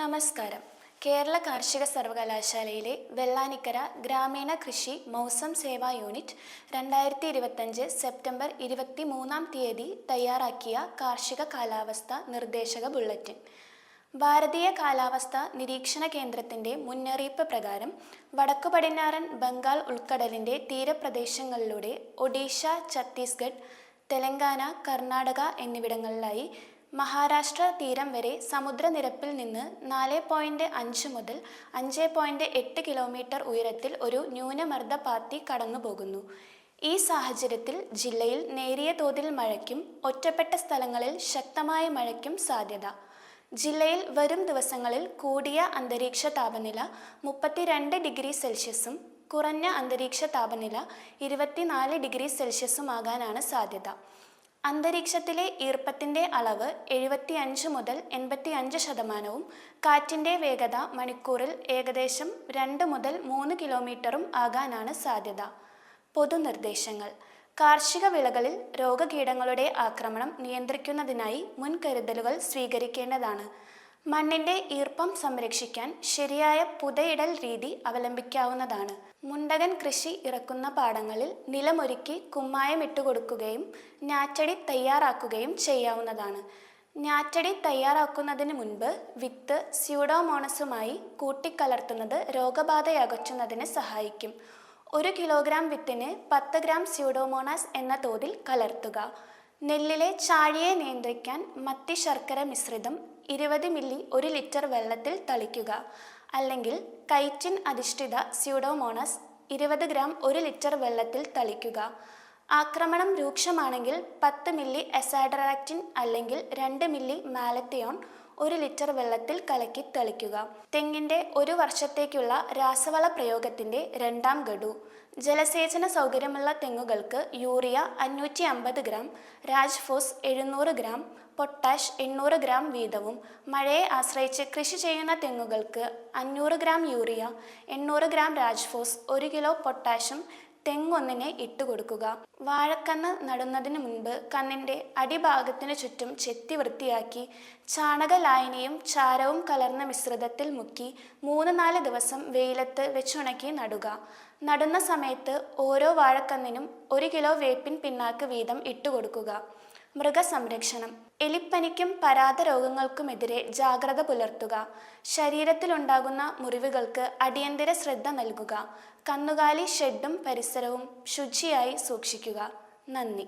നമസ്കാരം. കേരള കാർഷിക സർവകലാശാലയിലെ വെള്ളാനിക്കര ഗ്രാമീണ കൃഷി മൗസം സേവാ യൂണിറ്റ് രണ്ടായിരത്തി ഇരുപത്തഞ്ച് സെപ്റ്റംബർ ഇരുപത്തി മൂന്നാം തീയതി തയ്യാറാക്കിയ കാർഷിക കാലാവസ്ഥ നിർദ്ദേശക ബുള്ളറ്റിൻ. ഭാരതീയ കാലാവസ്ഥ നിരീക്ഷണ കേന്ദ്രത്തിന്റെ മുന്നറിയിപ്പ് പ്രകാരം വടക്കു പടിഞ്ഞാറൻ ബംഗാൾ ഉൾക്കടലിന്റെ തീരപ്രദേശങ്ങളിലൂടെ ഒഡീഷ ഛത്തീസ്ഗഡ് തെലങ്കാന കർണാടക എന്നിവിടങ്ങളിലായി മഹാരാഷ്ട്ര തീരം വരെ സമുദ്രനിരപ്പിൽ നിന്ന് നാല് പോയിന്റ് അഞ്ച് മുതൽ അഞ്ച് പോയിന്റ് എട്ട് കിലോമീറ്റർ ഉയരത്തിൽ ഒരു ന്യൂനമർദ്ദ പാത്തി കടന്നുപോകുന്നു. ഈ സാഹചര്യത്തിൽ ജില്ലയിൽ നേരിയ തോതിൽ മഴയ്ക്കും ഒറ്റപ്പെട്ട സ്ഥലങ്ങളിൽ ശക്തമായ മഴയ്ക്കും സാധ്യത. ജില്ലയിൽ വരും ദിവസങ്ങളിൽ കൂടിയ അന്തരീക്ഷ താപനില മുപ്പത്തിരണ്ട് ഡിഗ്രി സെൽഷ്യസും കുറഞ്ഞ അന്തരീക്ഷ താപനില ഇരുപത്തിനാല് ഡിഗ്രി സെൽഷ്യസുമാകാനാണ് സാധ്യത. അന്തരീക്ഷത്തിലെ ഈർപ്പത്തിന്റെ അളവ് എഴുപത്തിയഞ്ച് മുതൽ എൺപത്തി അഞ്ച് ശതമാനവും കാറ്റിന്റെ വേഗത മണിക്കൂറിൽ ഏകദേശം രണ്ട് മുതൽ മൂന്ന് കിലോമീറ്ററും ആകാനാണ് സാധ്യത. പൊതുനിർദ്ദേശങ്ങൾ. കാർഷിക വിളകളിൽ രോഗകീടങ്ങളുടെ ആക്രമണം നിയന്ത്രിക്കുന്നതിനായി മുൻകരുതലുകൾ സ്വീകരിക്കേണ്ടതാണ്. മണ്ണിന്റെ ഈർപ്പം സംരക്ഷിക്കാൻ ശരിയായ പുതയിടൽ രീതി അവലംബിക്കാവുന്നതാണ്. മുണ്ടകൻ കൃഷി ഇറക്കുന്ന പാടങ്ങളിൽ നിലമൊരുക്കി കുമ്മായം ഇട്ടുകൊടുക്കുകയും ഞാറ്റടി തയ്യാറാക്കുകയും ചെയ്യാവുന്നതാണ്. ഞാറ്റടി തയ്യാറാക്കുന്നതിന് മുൻപ് വിത്ത് സ്യൂഡോമോണസുമായി കൂട്ടിക്കലർത്തുന്നത് രോഗബാധയകറ്റുന്നതിന് സഹായിക്കും. ഒരു കിലോഗ്രാം വിത്തിന് പത്ത് ഗ്രാം സ്യൂഡോമോണാസ് എന്ന തോതിൽ കലർത്തുക. നെല്ലിലെ ചാഴിയെ നിയന്ത്രിക്കാൻ മത്തി ശർക്കര മിശ്രിതം ഇരുപത് മില്ലി ഒരു ലിറ്റർ വെള്ളത്തിൽ തളിക്കുക. അല്ലെങ്കിൽ കൈറ്റിൻ അധിഷ്ഠിത സ്യൂഡോമോണസ് ഇരുപത് ഗ്രാം ഒരു ലിറ്റർ വെള്ളത്തിൽ തളിക്കുക. ആക്രമണം രൂക്ഷമാണെങ്കിൽ പത്ത് മില്ലി എസാഡറാക്റ്റിൻ അല്ലെങ്കിൽ രണ്ട് മില്ലി മാലത്തിയോൺ ഒരു ലിറ്റർ വെള്ളത്തിൽ കലക്കി തളിക്കുക. തെങ്ങിന്റെ ഒരു വർഷത്തേക്കുള്ള രാസവള പ്രയോഗത്തിന്റെ രണ്ടാം ഗഡു. ജലസേചന സൗകര്യമുള്ള തെങ്ങുകൾക്ക് യൂറിയ അഞ്ഞൂറ്റി അമ്പത് ഗ്രാം രാജ്ഫോസ് എഴുന്നൂറ് ഗ്രാം പൊട്ടാഷ് എണ്ണൂറ് ഗ്രാം വീതവും മഴയെ ആശ്രയിച്ച് കൃഷി ചെയ്യുന്ന തെങ്ങുകൾക്ക് അഞ്ഞൂറ് ഗ്രാം യൂറിയ എണ്ണൂറ് ഗ്രാം രാജ്ഫോസ് ഒരു കിലോ പൊട്ടാഷും തെങ്ങൊന്നിനെ ഇട്ടുകൊടുക്കുക വാഴക്കന്ന് നടുന്നതിന് മുൻപ് കന്നിന്റെ അടിഭാഗത്തിന് ചുറ്റും ചെത്തി വൃത്തിയാക്കി ചാണകലായനിയും ചാരവും കലർന്ന മിശ്രിതത്തിൽ മുക്കി മൂന്ന് നാല് ദിവസം വെയിലത്ത് വെച്ചുണക്കി നടുക. നടുന്ന സമയത്ത് ഓരോ വാഴക്കന്നിനും ഒരു കിലോ വേപ്പിൻ പിണ്ണാക്ക് വീതം ഇട്ടുകൊടുക്കുക മൃഗസംരക്ഷണം. എലിപ്പനിക്കും പരാത രോഗങ്ങൾക്കുമെതിരെ ജാഗ്രത പുലർത്തുക. ശരീരത്തിലുണ്ടാകുന്ന മുറിവുകൾക്ക് അടിയന്തര ശ്രദ്ധ നൽകുക. കന്നുകാലി ഷെഡും പരിസരവും ശുചിയായി സൂക്ഷിക്കുക. നന്ദി.